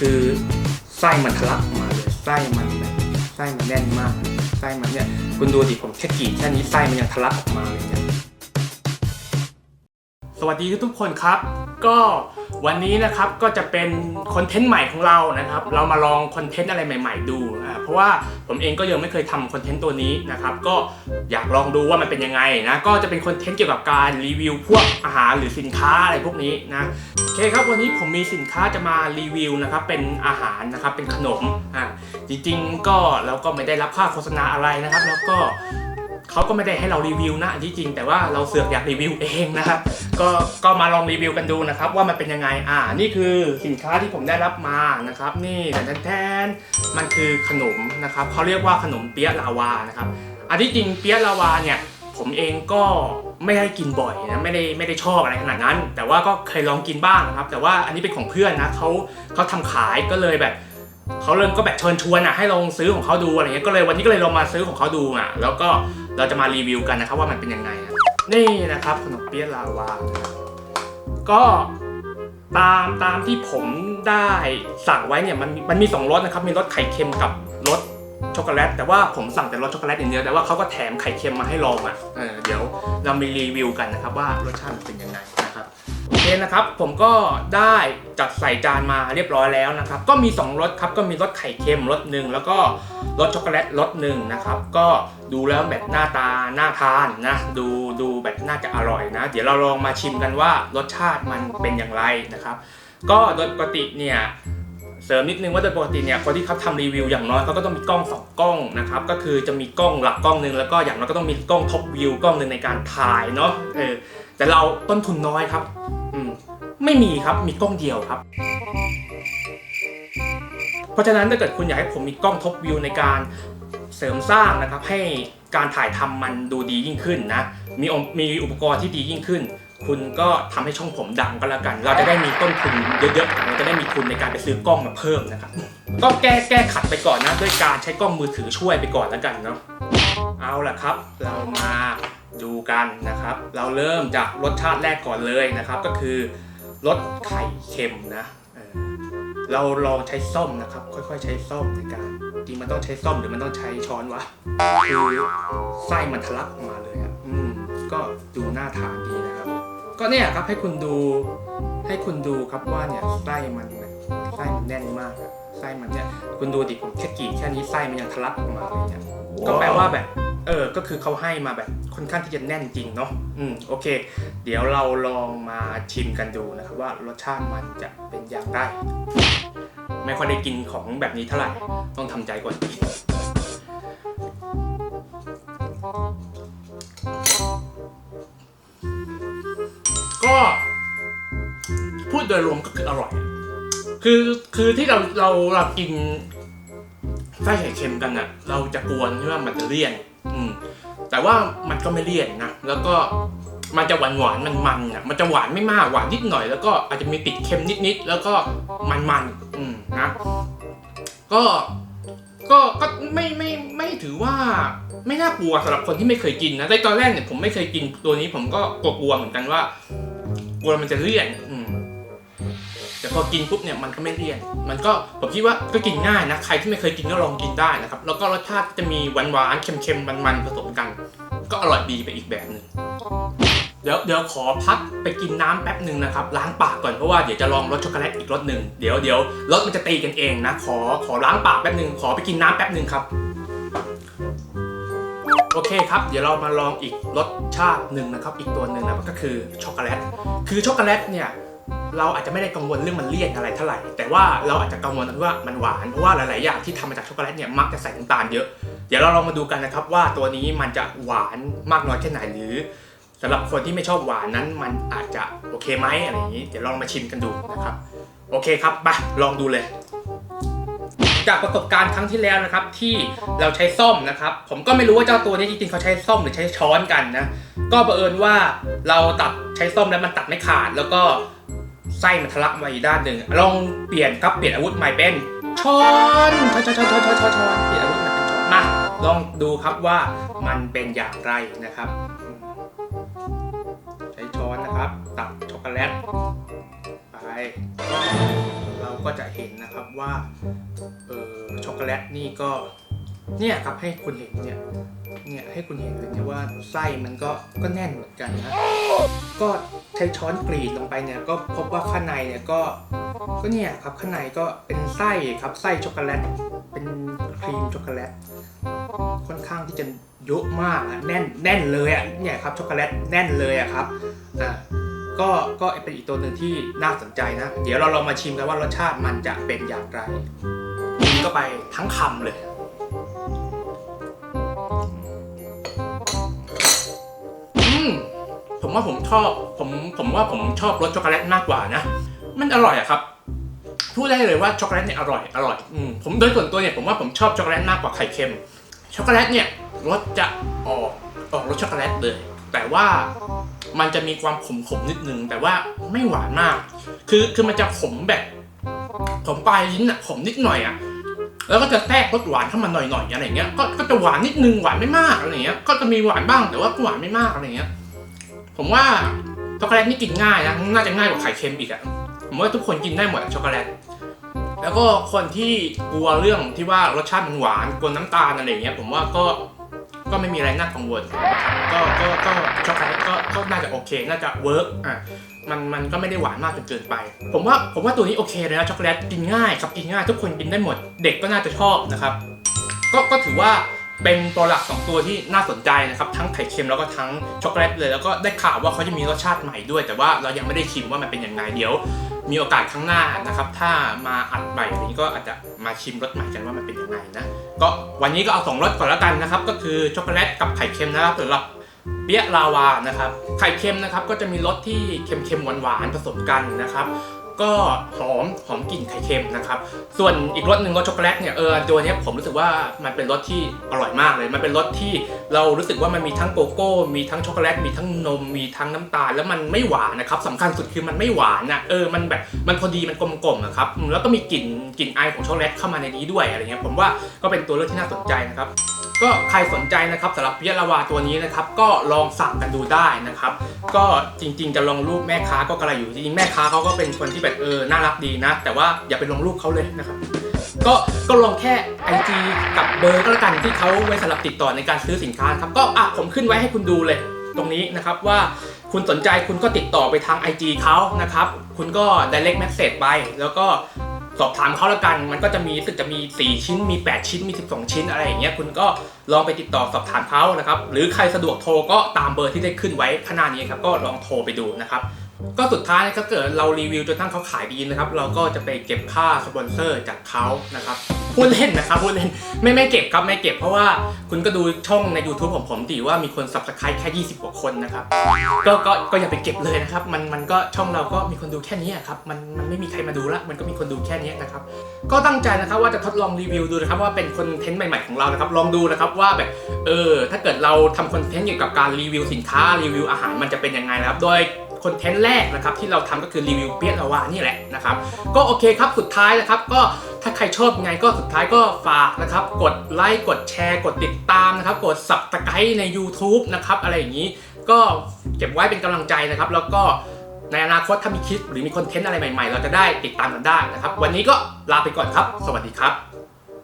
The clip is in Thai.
คือไส้มันทะลักออกมาเลยไส้มันแบบไส้มันแน่นมากไส้มันเนี่ยคุณดูดิผมแค่กรีดแค่นี้ไส้มันยังทะลักออกมาเลยเนี่ย สวัสดีทุกคนครับ ก็วันนี้นะครับก็จะเป็นคอนเทนต์ใหม่ของเรานะครับ เรามาลองคอนเทนต์อะไรใหม่ ๆ ดูอ่าเพราะว่าผมเองก็ยังไม่เคยทำคอนเทนต์ตัวนี้นะครับ ก็อยากลองดูว่ามันเป็นยังไงนะก็จะเป็นคอนเทนต์เกี่ยวกับการรีวิวพวกอาหารหรือสินค้าอะไรพวกนี้นะโอเคครับวันนี้ผมมีสินค้าจะมารีวิวนะครับเป็นอาหารนะครับเป็นขนมอ่าจริงๆก็เราก็ไม่ได้รับค่าโฆษณาอะไรนะครับ แล้วก็ เขาก็ไม่ได้ให้เรารีวิวนะอันที่จริงแต่ว่าเราเสือกอยากรีวิวเองนะครับก็ก็มาลองรีวิวกันดูนะครับว่ามันเป็นยังไงอ่านี่คือสินค้าที่ผมได้รับมานะครับ นี่แทนแทนมันคือขนมนะครับเขาเรียกว่าขนมเปี๊ยะลาวานะครับอันที่จริงเปี๊ยะลาวาเนี่ยผมเองก็ไม่ได้กินบ่อยนะไม่ได้ไม่ได้ชอบอะไรขนาดนั้น แต่ว่าก็เคยลองกินบ้างนะครับ แต่ว่าอันนี้เป็นของเพื่อนนะเขาเขาทำขายก็เลยแบบ เขาเริ่มก็แบบเชิญชวนอะให้ลองซื้อของเขาดูอะไรเงี้ยก็เลยวันนี้ก็เลยลองมาซื้อของเขาดูอะ แล้วก็เราจะมารีวิวกันนะครับว่ามันเป็นยังไงอะนี่นะครับขนมเปี๊ยะลาวานะครับก็ตามตามที่ผมได้สั่งไว้เนี่ยมันมันมีสองรสนะครับมีรสไข่เค็มกับรสช็อกโกแลตแต่ว่าผมสั่งแต่รสช็อกโกแลตอย่างเดียวแต่ว่าเขาก็แถมไข่เค็มมาให้ลองอะเออเดี๋ยวเรามีรีวิวกันนะครับว่ารสชาติมันเป็นยังไงนะครับ โอเคนะครับผมก็ได้จัดใส่จานมาเรียบร้อยแล้วนะครับ ก็มี 2รสครับก็มีรสไข่เค็มรสหนึ่งแล้วก็รสช็อกโกแลตรสหนึ่งนะครับก็ดูแล้วแบบหน้าตาน่าทานนะดูดูแบบน่าจะอร่อยนะ เดี๋ยวเราลองมาชิมกันว่ารสชาติมันเป็นอย่างไรนะครับ ก็โดยปกติเนี่ยเสริมนิดนึงว่าโดยปกติเนี่ยคนที่เขาทำรีวิวอย่างน้อยเขาก็ต้องมีกล้องสองกล้องนะครับก็คือจะมีกล้องหลักกล้องหนึ่งแล้วก็อย่างน้อยก็ต้องมีกล้องท็อปวิวกล้องหนึ่งในการถ่ายเนาะเออแต่เราต้นทุนน้อยครับ อืมไม่มีครับมีกล้องเดียวครับ เพราะฉะนั้นถ้าเกิดคุณอยากให้ผมมีกล้องท็อปวิวในการเสริมสร้างนะครับ ให้การถ่ายทำมันดูดียิ่งขึ้นนะมีมีอุปกรณ์ที่ดียิ่งขึ้น คุณก็ทำให้ช่องผมดังก็แล้วกัน เราจะได้มีต้นทุนเยอะๆเราจะได้มีทุนในการไปซื้อกล้องมาเพิ่มนะครับ ก็แก้แก้ขัดไปก่อนนะด้วยการใช้กล้องมือถือช่วยไปก่อนแล้วกันเนาะเอาล่ะครับ เรามา ดูกันนะครับ เราเริ่มจากรสชาติแรกก่อนเลยนะครับ ก็คือรสไข่เค็มนะเเราลองใช้ส้อมนะครับ ค่อยๆ ใช้ส้อมในการจริงมันต้องใช้ส้อมหรือมันต้องใช้ช้อนวะคือไส้มันทะลักออกมาเลยอะอืมก็ดูน่าทานดีนะครับ ก็เนี่ยครับให้คุณดู ให้คุณดูครับว่าเนี่ยไส้มันไส้มันแน่นมากไส้มันเนี่ยคุณดูดิผมแค่กรีดแค่นี้ไส้มันยังทะลักออกมาเลยเนี่ยก็แปลว่าแบบ เออ ก็คือเขาให้มาแบบค่อนข้างที่จะแน่นจริงเนาะ อืม โอเค เดี๋ยวเราลองมาชิมกันดูนะครับว่ารสชาติมันจะเป็นอย่างไร ไม่ค่อยได้กินของแบบนี้เท่าไหร่ ต้องทำใจก่อนกินก็พูดโดยรวมก็คืออร่อย คือคือที่เราเราเรากินไส้ไข่เค็มกันอะเราจะกลัวที่ว่ามันจะเลี่ยน อืมแต่ว่ามันก็ไม่เลี่ยนนะแล้วก็มันจะหวานหวานมันมันๆอะมันจะหวานไม่มากหวานนิดหน่อย แล้วก็อาจจะมีติดเค็มนิดๆแล้วก็มันมันๆอืมนะก็ก็ก็ไม่ไม่ไม่ถือว่าไม่น่ากลัวสำหรับคนที่ไม่เคยกินนะในตอนแรกเนี่ยผมไม่เคยกินตัวนี้ผมก็กลัวเหมือนกันว่ากลัวมันจะเลี่ยน แต่พอกินปุ๊บเนี่ยมันก็ไม่เลี่ยน มันก็ผมคิดว่าก็กินง่ายนะ ใครที่ไม่เคยกินก็ลองกินได้นะครับ แล้วก็รสชาติจะมีหวานหวานๆเค็มๆมันๆผสมกัน ก็อร่อยดีไปอีกแบบหนึ่งเดี๋ยวเดี๋ยวขอพักไปกินน้ำแป๊บหนึ่งนะครับล้างปากก่อนเพราะว่าเดี๋ยวจะลองรสช็อกโกแลตอีกรสหนึ่งเดี๋ยวเดี๋ยวรสมันจะตีกันเองนะ ขอขอล้างปากแป๊บหนึ่งขอไปกินน้ำแป๊บหนึ่งครับโอเคครับ เดี๋ยวเรามาลองอีกรสชาติหนึ่งนะครับ อีกตัวหนึ่งนะก็คือช็อกโกแลต คือช็อกโกแลตเนี่ย เราอาจจะไม่ได้กังวลเรื่องมันเลี่ยนอะไรเท่าไหร่ แต่ว่าเราอาจจะกังวลว่ามันหวานเพราะว่าหลาย ๆ อย่างที่ทำมาจากช็อกโกแลตเนี่ยมักจะใส่น้ำตาลเยอะ เดี๋ยวเราลองมาดูกันนะครับว่าตัวนี้มันจะหวานมากน้อยแค่ไหนหรือสำหรับคนที่ไม่ชอบหวานนั้นมันอาจจะโอเคไหมอะไรอย่างนี้ เดี๋ยวลองมาชิมกันดูนะครับ โอเคครับไปลองดูเลย จากประสบการณ์ครั้งที่แล้วนะครับ ที่เราใช้ส้อมนะครับ ผมก็ไม่รู้ว่าเจ้าตัวนี้จริงๆเขาใช้ส้อมหรือใช้ช้อนกันนะก็บังเอิญว่าเราตัดใช้ส้อมแล้วมันตัดไม่ขาดแล้วก็ ไส้มันทะลักมาอีกด้านหนึ่งลองเปลี่ยนครับเปลี่ยนอาวุธใหม่เป็นช้อนช้อนช้อนช้อนช้อนช้อนช้อนเปลี่ยนอาวุธใหม่เป็นช้อนมาลองดูครับว่ามันเป็นอย่างไรนะครับ ใช้ช้อนนะครับ ตักช็อกโกแลตไปเราก็ก็จะเห็นนะครับว่าเออช็อกโกแลตนี่ก็ เนี่ยครับให้คุณเห็นเนี่ยเนี่ยให้คุณเห็นเลยเนี่ยว่าไส้มันก็ก็แน่นเหมือนกันนะก็ใช้ช้อนกรีดลงไปเนี่ยก็พบว่าข้างในเนี่ยก็ก็เนี่ยครับข้างในก็เป็นไส้ครับไส้ช็อกโกแลตเป็นครีมช็อกโกแลตค่อนข้างที่จะเยอะมากอะแน่นแน่นเลยอะเนี่ยครับช็อกโกแลตแน่นเลยอะครับอ่าก็ก็เป็นอีกตัวหนึ่งที่น่าสนใจนะ เดี๋ยวเราลองมาชิมกันว่ารสชาติมันจะเป็นอย่างไรกินก็ไปทั้งคำเลย ผมว่าผมชอบผมผมว่าผมชอบรสช็อกโกแลตมากกว่านะ มันอร่อยอะครับพูดได้เลยว่าช็อกโกแลตเนี่ยอร่อยอร่อยอืมผมโดยส่วนตัวเนี่ยผมว่าผมชอบช็อกโกแลตมากกว่าไข่เค็มช็อกโกแลตเนี่ยรสจะออกออกรสช็อกโกแลตเลย แต่ว่ามันจะมีความขมขมๆนิดนึงแต่ว่าไม่หวานมาก คือคือมันจะขมแบบขมปลายลิ้นอะขมนิดหน่อยอะแล้วก็จะแทรกรสหวานเข้ามาหน่อยๆอะไรเงี้ยก็ก็จะหวานนิดนึงหวานไม่มากอะไรเงี้ยก็จะมีหวานบ้างแต่ว่าหวานไม่มากอะไรเงี้ย ผมว่าช็อกโกแลตนี่กินง่ายนะน่าจะง่ายกว่าไข่เค็มอีกอะผมว่าทุกคนกินได้หมดช็อกโกแลตแล้วก็คนที่กลัวเรื่องที่ว่ารสชาติมันหวานกลัวน้ำตาลอะไรเงี้ย ผมว่าก็ก็ไม่มีอะไรน่ากังวลก็ก็ก็ช็อกโกแลตก็ก็น่าจะโอเค น่าจะเวิร์กอะมันมันก็ไม่ได้หวานมากจนเกินไป ผมว่าผมว่าตัวนี้โอเคเลยนะช็อกโกแลตกินง่ายครับกินง่าย ทุกคนกินได้หมด เด็กก็น่าจะชอบนะครับ ก็ก็ถือว่า เป็นตัวหลักสองตัวที่น่าสนใจนะครับทั้งไข่เค็มแล้วก็ทั้งช็อกโกแลตเลย แล้วก็ได้ข่าวว่าเขาจะมีรสชาติใหม่ด้วย แต่ว่าเรายังไม่ได้ชิมว่ามันเป็นยังไงเดี๋ยว มีโอกาสข้างหน้านะครับ ถ้ามาอัดใหม่แบบนี้ก็อาจจะมาชิมรสใหม่กันว่ามันเป็นยังไงนะก็วันนี้ก็เอาสองรสก่อนแล้วกันนะครับก็คือช็อกโกแลตกับไข่เค็มนะครับสำหรับเปี๊ยะลาวานะครับไข่เค็มนะครับก็จะมีรสที่เค็มๆหวานๆผสมกันนะครับ ก็หอมหอมกลิ่นไข่เค็มนะครับ ส่วนอีกรสหนึ่งรสช็อกโกแลตเนี่ยเออตัวนี้ผมรู้สึกว่ามันเป็นรสที่อร่อยมากเลย มันเป็นรสที่เรารู้สึกว่ามันมีทั้งโกโก้ มีทั้งช็อกโกแลต มีทั้งนม มีทั้งน้ำตาล แล้วมันไม่หวานนะครับสำคัญสุดคือมันไม่หวานนะเออมันแบบมันพอดีมันกลมๆนะครับแล้วก็มีกลิ่นกลิ่นไอของช็อกโกแลตเข้ามาในนี้ด้วยอะไรเงี้ยผมว่าก็เป็นตัวเลือกที่น่าสนใจนะครับ ก็ใครสนใจนะครับสำหรับเปียะลาวาตัวนี้นะครับ ก็ลองสั่งกันดูได้นะครับ ก็จริง ๆ จะลงรูปแม่ค้าก็กระไรอยู่จริงๆแม่ค้าเขาก็เป็นคนที่แบบเออน่ารักดีนะ แต่ว่าอย่าไปลงรูปเขาเลยนะครับ ก็ก็ลองแค่ IG กับเบอร์ก็แล้วกันที่เขาไว้สำหรับติดต่อในการซื้อสินค้าครับก็อะผมขึ้นไว้ให้คุณดูเลยตรงนี้นะครับว่าคุณสนใจคุณก็ติดต่อไปทาง IG เขานะครับ คุณก็ direct message ไป แล้วก็ สอบถามเขาแล้วกัน มันก็จะมีตึกจะมี 4 ชิ้น มี 8 ชิ้น มี 12 ชิ้นอะไรอย่างเงี้ย คุณก็ลองไปติดต่อสอบถามเขานะครับ หรือใครสะดวกโทรก็ตามเบอร์ที่ได้ขึ้นไว้ข้างหน้านี้ครับ ก็ลองโทรไปดูนะครับ ก็สุดท้ายถ้าเกิดเรารีวิวจนทั้งเขาขายดีนะครับ เราก็จะไปเก็บค่าสปอนเซอร์จากเขานะครับ พูดเล่นนะครับพูดเล่นไม่ไม่เก็บครับไม่เก็บเพราะว่าคุณก็ดูช่องใน YouTube ของผมดีว่ามีคน subscribe แค่ 20 กว่าคนนะครับก็ก็ก็อย่าไปเก็บเลยนะครับ มันมันก็ช่องเราก็มีคนดูแค่นี้ครับมันมันไม่มีใครมาดูละมันก็มีคนดูแค่นี้นะครับก็ตั้งใจนะครับว่าจะทดลองรีวิวดูนะครับว่าเป็นคอนเทนต์ใหม่ๆของเรานะครับลองดูนะครับว่าแบบเออถ้าเกิดเราทำคอนเทนต์เกี่ยวกับการรีวิวสินค้ารีวิวอาหารมันจะเป็นยังไงนะครับ โดย คอนเทนต์แรกนะครับที่เราทำก็คือรีวิวเปียะลาวานี่แหละนะครับก็โอเคครับสุดท้ายนะครับก็ถ้าใครชอบไงก็สุดท้ายก็ฝากนะครับกดไลค์กดแชร์ กดติดตามนะครับ กด subscribe ใน YouTube นะครับอะไรอย่างนี้ก็เก็บไว้เป็นกำลังใจนะครับ แล้วก็ในอนาคตถ้ามีคลิปหรือมีคอนเทนต์อะไรใหม่ๆ เราจะได้ติดตามกันได้นะครับ วันนี้ก็ลาไปก่อนครับ สวัสดีครับ